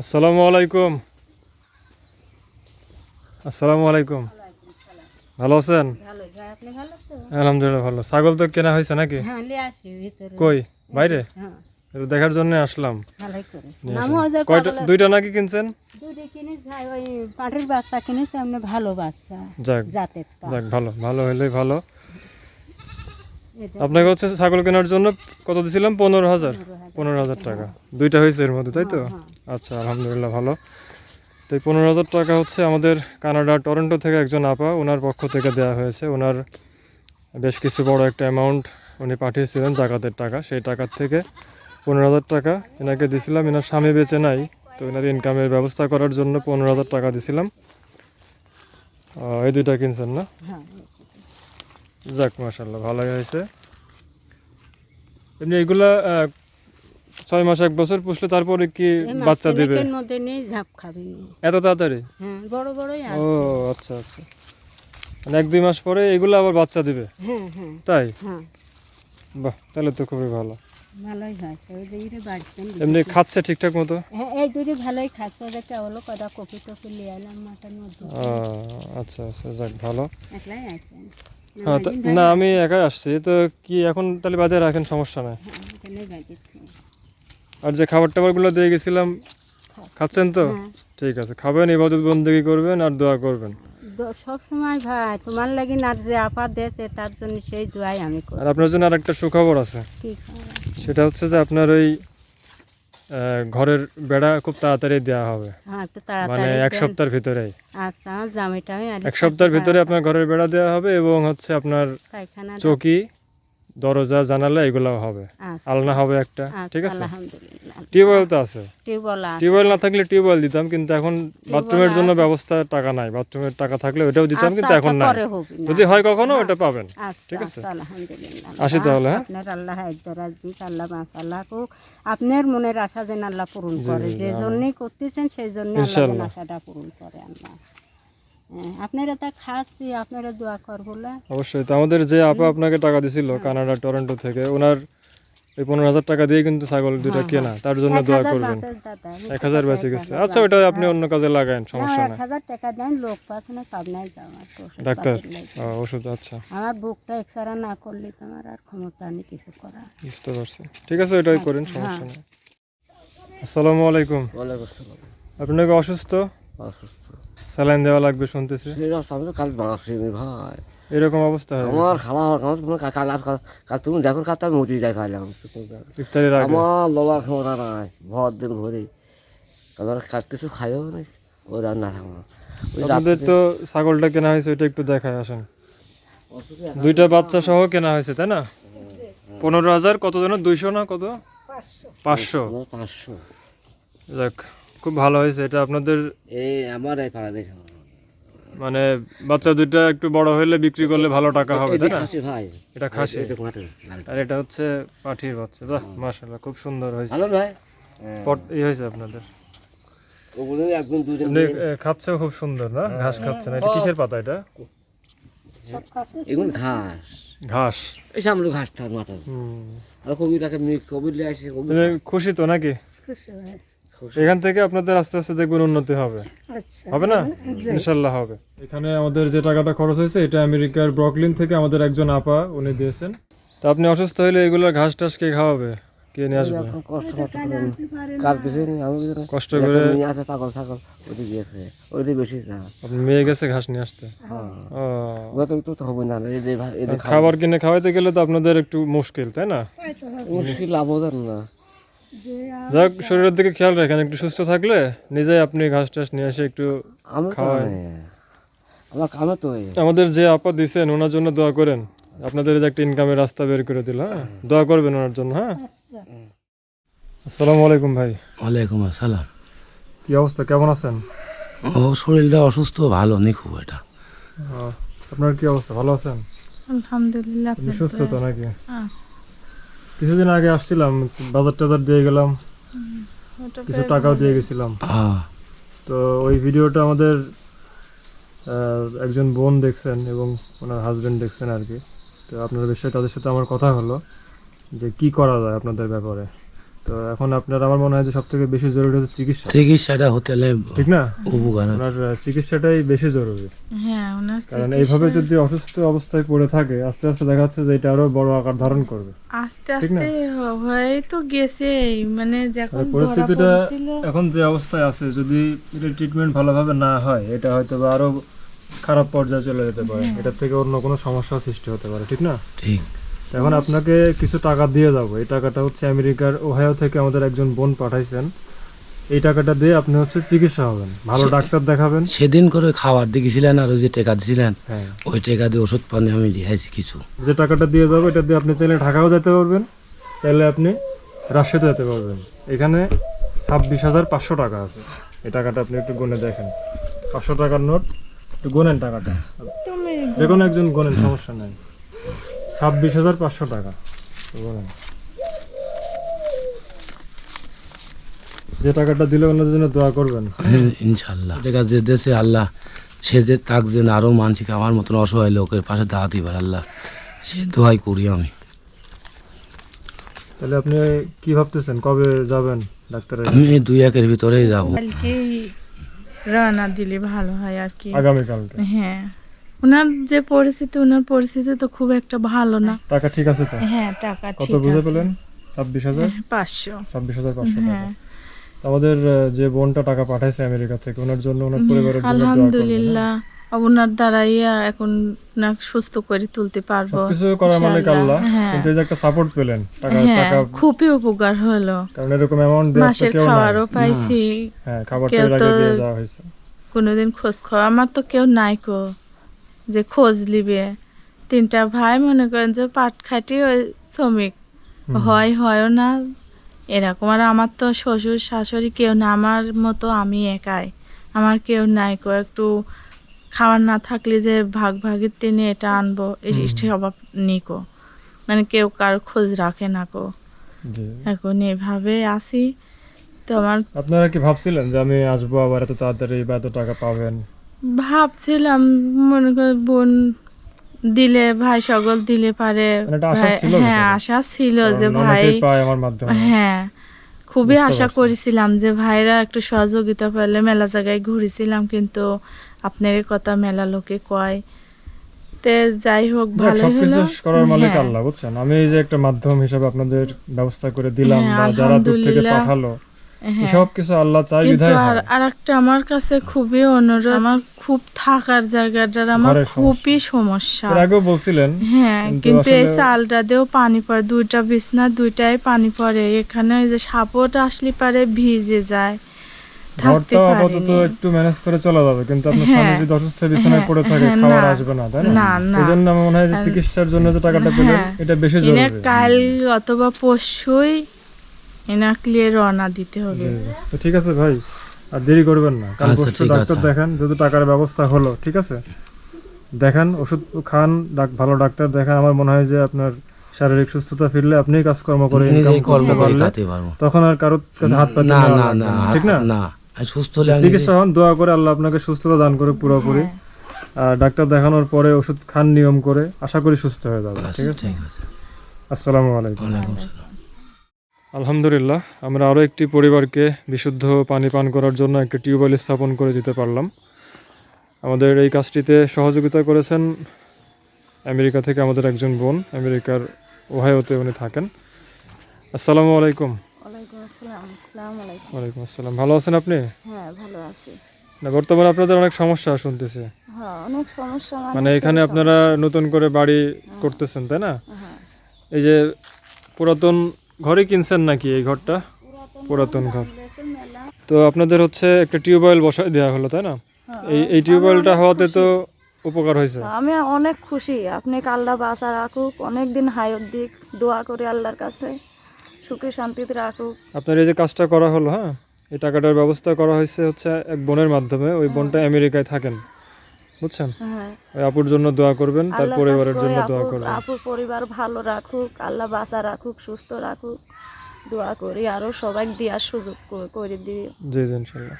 আসসালামু আলাইকুম। আসসালামু আলাইকুম। ভালো আছেন? আলহামদুলিল্লাহ ভালো। ছাগল তো কেনা হয়েছে নাকি? হ্যাঁ কই? বাইরে? হ্যাঁ। দেখার জন্য আসলাম। কয়টা দুইটা নাকি কিনছেন? ভালো বাচ্চা। যাক। যাক ভালো। ভালো হলেই ভালো। আপনাকে হচ্ছে ছাগল কেনার জন্য কত দিছিলাম? পনেরো হাজার। পনেরো হাজার। টাকা। দুইটা হয়েছে এর মধ্যে তাই তো? হ্যাঁ, আচ্ছা আলহামদুলিল্লাহ ভালো। তো এই পনেরো হাজার টাকা হচ্ছে আমাদের কানাডা টরন্টো থেকে একজন আপা ওনার পক্ষ থেকে দেওয়া হয়েছে। ওনার বেশ কিছু বড় একটা অ্যামাউন্ট উনি পাঠিয়েছিলেন জাকাতের টাকা। সেই টাকার থেকে পনেরো হাজার টাকা এনাকে দিছিলাম। এনার স্বামী বেঁচে নাই তো এনার ইনকামের ব্যবস্থা করার জন্য পনেরো হাজার টাকা দিছিলাম। এই দুইটা কিনছেন না? হ্যাঁ যাক মাসাল্লাহ ভালোই হয়েছে। এমনি এগুলা ছয় মাস এক বছর পুষলে তারপরে কি বাচ্চা দিবে? তিনেকের মধ্যে নেই ঝাঁপ খাবে এত তাড়াতাড়ি? হ্যাঁ বড় বড়ই ও আচ্ছা আচ্ছা। মানে এক দুই মাস পরে এগুলো আবার বাচ্চা দিবে? হ্যাঁ হ্যাঁ। তাই? হ্যাঁ। বাহ তাহলে তো খুবই ভালো। ভালোই বাড়ছেন এমনি খাচ্ছে ঠিকঠাক মতো? হ্যাঁ এই দুটো ভালোই খাচ্ছে ওদের কেবল কটা কপি টপি লিয়ে এলাম মাথার মধ্যে। ও, আচ্ছা আচ্ছা যাক ভালো। একলাই হ্যাঁ না আমি একাই আসছি তো কি এখন তাহলে বাজারে রাখেন সমস্যা নাই। হ্যাঁ আর যে খাবার টাবারগুলো দিয়ে গেছিলাম খাচ্ছেন তো? হ্যাঁ। ঠিক আছে খাবেন ইবাদত বন্দেগি করবেন আর দোয়া করবেন। সব সময় ভাই তোমার লাগি না যে আপা দেছে তার জন্য সেই দোয়াই আমি করি আর আপনার জন্য আর একটা সুখবর আছে। সেটা হচ্ছে যে আপনার ওই ঘরের বেড়া খুব তাড়াতাড়ি দেওয়া হবে। হ্যাঁ মানে এক সপ্তাহের ভিতরেই। আচ্ছা এক সপ্তাহের ভিতরে আপনার ঘরের বেড়া দেওয়া হবে এবং হচ্ছে আপনার চৌকি দরজা জানালা এগুলাও হবে। আচ্ছা, আলনা হবে একটা আচ্ছা, ঠিক আছে? আলহামদুলিল্লাহ। টিউবওয়েল তো আছে। টিউবওয়েল না থাকলে টিউবওয়েল দিতাম কিন্তু এখন বাথরুমের জন্য ব্যবস্থা টাকা নাই। বাথরুমের টাকা থাকলে ওটাও দিতাম কিন্তু আচ্ছা, এখন আচ্ছা, নাই। না। যদি হয় কখনো ওটা পাবেন। আচ্ছা, ঠিক আছে? আচ্ছা, আলহামদুলিল্লাহ। আসি তাহলে, হ্যাঁ? আপনার আল্লাহ হায়দারাজ দিক, আল্লাহ মাশাআল্লাহ। আপনার মনের আশা যেন আল্লাহ পূরণ করে যে জন্যই করতেছেন সেই জন্য আল্লাহ আশাটা পূরণ করে আল্লাহ। আপনারা তা খাচ্ছি আপনারা দোয়া করব অবশ্যই তো আমাদের যে আপা আপনাকে টাকা দিছিল কানাডা টরন্টো থেকে ওনার এই পনেরো হাজার টাকা দিয়ে কিন্তু ছাগল দুইটা কেনা তার জন্য দোয়া করবেন। এক হাজার বেঁচে গেছে। আচ্ছা ওটা আপনি অন্য কাজে লাগান সমস্যা নাই। হাজার টাকা দেন লোক পাচ্ছে না পাবনায় যাওয়ার তো ওষুধ ডাক্তার ও, ওষুধ আচ্ছা। আমার বুকটা এক্সারা না করলে তো আমার আর ক্ষমতা নেই কিছু করা বুঝতে পারছি। ঠিক আছে ওইটাই করেন সমস্যা নেই। আসসালামু আলাইকুম। ওয়ালাইকুম আসসালাম। আপনাকে অসুস্থ? অসুস্থ। স্যালাইন দেওয়া লাগবে শুনতেছি। আমি তো কাল বাঁচিনি ভাই। এরকম অবস্থা হয় আমার খাওয়া আমার তোমার কাল কাল কাল- তুমি দেখো কাল আমি মুটি দেখাইলাম ইফতারির আগে? আমার ললার ক্ষমতা নাই ভর দিন ভরে কাল কাজ কিছু খাইও না ওই রান্না খাওয়া আপনাদের তো ছাগলটা কেনা হয়েছে ওইটা একটু দেখায় আসেন। দুইটা বাচ্চা সহ কেনা হয়েছে তাই না? পনেরো হাজার কত যেন? দুইশো না কত? পাঁচশো। পাঁচশো। যাক। খুব ভালো হয়েছে এটা আপনাদের? এই আমার এই পাড়া দেখো মানে বাচ্চা দুইটা একটু বড় হলে বিক্রি করলে ভালো টাকা হবে তাই না? খাসি ভাই। এটা খাসি। আর এটা হচ্ছে পাঠির বাচ্চা বাহ মাশাল্লাহ খুব সুন্দর হয়েছে। ভালো ভাই। পট ই হয়েছে আপনাদের? এ, খুব সুন্দর না? ঘাস খাচ্ছে না। এটা কিসের পাতা এটা? এগুলো ঘাস। ঘাস। এই সামনে ঘাসটা মাথা হুম। আর কবিটাকে কবির আসে খুশি তো নাকি? খুশি হয়। এখান থেকে আপনাদের আস্তে আস্তে দেখবেন উন্নতি হবে। আচ্ছা। হবে না? ইনশাল্লাহ হবে। এখানে আমাদের যে টাকাটা খরচ হয়েছে এটা আমেরিকার ব্রকলিন থেকে আমাদের একজন আপা উনি দিয়েছেন। তো আপনি অসুস্থ হলে এগুলো ঘাস টাস কে খাওয়াবে? কে নিয়ে আসবে? কষ্ট করতে পারেন কার কিছু নেই আমি কিছু নেই। কষ্ট করে পাগল ছাগল ওইটা গিয়েছে। ওইটা বেশি না। আপনি মেয়ে গেছে ঘাস নিয়ে আসতে। হ্যাঁ। ও। ওরা তো হবে না এদের ভা- এদের খাওয়া খাবার কিনে খাওয়াইতে গেলে তো আপনাদের একটু মুশকিল তাই না? মুশকিল লাভদান না। যাক শরীরের দিকে খেয়াল রাখেন একটু সুস্থ থাকলে নিজেই আপনি ঘাস টাস নিয়ে এসে একটু। আমার কামে তো আমাদের যে আপা দিছেন ওনার জন্য দোয়া করেন। আপনাদের একটা ইনকামের রাস্তা বের করে দিল হ্যাঁ? দোয়া করবেন ওনার জন্য হ্যাঁ? আসসালামু আলাইকুম ভাই। ওয়ালাইকুম আসসালাম। কি অবস্থা কেমন আছেন? ও শরীরটা অসুস্থ ভালো নেই খুব এটা আপনার কি অবস্থা ভালো আছেন? আলহামদুলিল্লাহ সুস্থ তো নাকি? আচ্ছা। কিছুদিন আগে আসছিলাম বাজার টাজার দিয়ে গেলাম কিছু টাকাও দিয়ে গেছিলাম। তো ওই ভিডিওটা আমাদের একজন বোন দেখছেন এবং ওনার হাজব্যান্ড দেখছেন আর কি। তো আপনার বিষয়ে তাদের সাথে আমার কথা হলো যে কি করা যায় আপনাদের ব্যাপারে? তো এখন আপনার আমার মনে হয় যে সব থেকে বেশি জরুরি হচ্ছে চিকিৎসা। চিকিৎসাটা হতেলে ঠিক না? উপকার। চিকিৎসাটাই বেশি জরুরি। হ্যাঁ ওনার কারণ এইভাবে যদি অসুস্থ অবস্থায় পড়ে থাকে আস্তে আস্তে দেখা যাচ্ছে যে এটা আরও বড় আকার ধারণ করবে। আস্তে আস্তে হয়ে তো গেছে মানে যখন পরিস্থিতিটা এখন যে অবস্থায় আছে যদি এটা ট্রিটমেন্ট ভালোভাবে না হয় এটা হয়তো বা আরও খারাপ পর্যায়ে চলে যেতে পারে। এটার থেকে অন্য কোনো সমস্যা সৃষ্টি হতে পারে ঠিক না? ঠিক। এখন আপনাকে কিছু টাকা দিয়ে যাব। এই টাকাটা হচ্ছে আমেরিকার ওহাইও থেকে আমাদের একজন বোন পাঠাইছেন। এই টাকাটা দিয়ে আপনি হচ্ছে চিকিৎসা হবেন। ভালো ডাক্তার দেখাবেন। সেদিন করে খাবার দিয়েছিলেন আর ওই যে টাকা দিয়েছিলেন হ্যাঁ। ওই টাকা দিয়ে ওষুধ পানি আমি লিখাইছি কিছু। যে টাকাটা দিয়ে যাব এটা দিয়ে আপনি চাইলে ঢাকাও যেতে পারবেন চাইলে আপনি রাজশাহীতে যেতে পারবেন। এখানে ছাব্বিশ হাজার পাঁচশো টাকা আছে। এই টাকাটা আপনি একটু গুনে দেখেন। পাঁচশো টাকার নোট একটু গোনেন টাকাটা। যে কোনো একজন গোনেন সমস্যা নাই। ছাব্বিশ হাজার পাঁচশো টাকা। যে টাকাটা দিলে অন্যদের জন্য দোয়া করবেন। ইনশাল্লাহ টেকা যে দেশে আল্লাহ সে যে তাক যেন আরও মানসিক আমার মতন অসহায় লোকের পাশে দাঁড়াতে পারে আল্লাহ সে দোয়াই করি আমি। তাহলে আপনি কি ভাবতেছেন? কবে যাবেন ডাক্তারের কাছে? আমি দুই একের ভিতরেই যাব। রানা দিলে ভালো হয় আর কি। আগামীকালকে? হ্যাঁ। ওনার যে পরিস্থিতি ওনার পরিস্থিতি তো খুব একটা ভালো না। টাকা ঠিক আছে তো? হ্যাঁ টাকা ঠিক আছে। ছাব্বিশ হাজার? হ্যাঁ, পাঁচশো। ছাব্বিশ হাজার টাকা। হ্যাঁ আমাদের যে বোনটা টাকা পাঠাইছে আমেরিকা থেকে ওনার জন্য ওনার পরিবারের জন্য হ্যাঁ? আলহামদুলিল্লাহ। ওনার দ্বারাই এখন না সুস্থ করে তুলতে পারব। সবকিছু করার মালিক আল্লাহ। হ্যাঁ। কিন্তু এই যে একটা সাপোর্ট পেলেন টাকা হ্যাঁ টাকা খুবই উপকার হলো। কারণ এরকম অ্যামাউন্ট দেওয়ার তো কেউ খাবারও পাইছি। হ্যাঁ খাবার তো- দিয়ে যাওয়া হয়েছে। কোনোদিন খোঁজ খবর আমার তো কেউ নাই কো। যে খোঁজ লিবে। তিনটা ভাই মনে করেন যে পাট খাটি ওই শ্রমিক। হয় হয়ও না। এরকম আর আমার তো শ্বশুর শাশুড়ি কেউ না। আমার মতো আমি একাই। আমার কেউ নাই। কো একটু খাবার না থাকলে যে ভাগ ভাগের তিনি এটা আনব এই স্বভাব নিকো মানে কেউ কারও খোঁজ রাখে না কো। এখন এভাবে আসি তো আমার আপনারা কি ভাবছিলেন যে আমি আসব আবার এত তাড়াতাড়ি বা এত টাকা পাবেন? ভাবছিলাম মনে কর বোন দিলে ভাই সকল দিলে পারে। মানে হ্যাঁ আশা ছিল যে ভাই হ্যাঁ খুবই আশা করেছিলাম যে ভাইরা একটু সহযোগিতা পেলে মেলা জায়গায় ঘুরেছিলাম কিন্তু আপনার কথা মেলা লোকে কয়। তে যাই হোক সবকিছু হলো। করার মালিক হ্যাঁ। আল্লাহ বুঝছেন? আমি এই যে একটা মাধ্যম হিসেবে আপনাদের ব্যবস্থা করে দিলাম হ্যাঁ, বা যারা দূর থেকে পাঠালো হ্যাঁ আল্লাহ চাই বিধায় আর। আর একটা আমার কাছে খুবই অনুরোধ আমার খুব থাকার জায়গাটার আমার খুবই সমস্যা আগেও বলছিলেন হ্যাঁ কিন্তু এই চালটা দিয়েও পানি পড়ে দুইটা বিছনা দুইটাই পানি পড়ে এখানে ওই যে সাপোর্ট আসলে পারে ভিজে যায় থাকতে ঘরটাও আপাতত একটু ম্যানেজ করে চলা যাবে কিন্তু আপনার স্বামী হ্যাঁ। যদি অসুস্থ বিছানায় হ্যাঁ, পড়ে থাকে খাবার না। আসবে না তাই আমার মনে হয় যে চিকিৎসার জন্য যে টাকাটা পেলেন। এটা বেশি জরুরি কাল অথবা পরশুই এনাকলে রওনা দিতে হবে। তো ঠিক আছে ভাই আর দেরি করবেন না। কাল আচ্ছা, পরশু ডাক্তার দেখান যেহেতু টাকার ব্যবস্থা হলো ঠিক আছে? দেখান ওষুধ খান ডাক- ভালো ডাক্তার দেখান। আমার মনে হয় যে আপনার শারীরিক সুস্থতা ফিরলে আপনি কাজকর্ম করে ইনকাম করতে করে পারলে তখন আর কারোর কাছে হাত পাতে না না না ঠিক না? না সুস্থ হলে চিকিৎসা হন দোয়া করে আল্লাহ আপনাকে সুস্থতা দান করে পুরোপুরি। আর ডাক্তার দেখানোর পরে ওষুধ খান নিয়ম করে আশা করি সুস্থ হয়ে যাবে ঠিক আছে? ঠিক আছে। আসসালামু আলাইকুম। আসসালাম আলহামদুলিল্লাহ আমরা আরও একটি পরিবারকে বিশুদ্ধ পানি পান করার জন্য একটি টিউবওয়েল স্থাপন করে দিতে পারলাম। আমাদের এই কাজটিতে সহযোগিতা করেছেন আমেরিকা থেকে আমাদের একজন বোন আমেরিকার ওহাইওতে উনি থাকেন। আসসালামু আলাইকুম। ওয়ালাইকুম আসসালাম ভালো আছেন আপনি? হ্যাঁ ভালো আছি। না বর্তমানে আপনাদের অনেক সমস্যা শুনতেছি। হ্যাঁ অনেক সমস্যা মানে এখানে আপনারা নতুন করে বাড়ি করতেছেন তাই না? হ্যাঁ। এই যে পুরাতন ঘরে কিনছেন নাকি এই ঘরটা? পুরাতন ঘর তো আপনাদের হচ্ছে একটা টিউবওয়েল বসায় দেওয়া হলো তাই না? হ্যাঁ, এই এই টিউবওয়েলটা হওয়াতে তো উপকার হয়েছে। আমি অনেক খুশি। আপনি আল্লাহ বাঁচা রাখুক অনেক দিন হায়ত দিক দোয়া করি আল্লাহর কাছে। সুখে শান্তিতে রাখুক। আপনার এই যে কাজটা করা হলো হ্যাঁ এই টাকাটার ব্যবস্থা করা হয়েছে হচ্ছে এক বোনের মাধ্যমে। ওই বোনটা আমেরিকায় থাকেন। বুঝছেন? হ্যাঁ। ওই আপুর জন্য দোয়া করবেন তার পরিবারের জন্য দোয়া করবেন। আপুর পরিবার ভালো রাখুক আল্লাহ বাঁচা রাখুক সুস্থ রাখুক। দোয়া করি আরও সবাই দেওয়ার সুযোগ করে দিই জি জি ইনশাল্লাহ।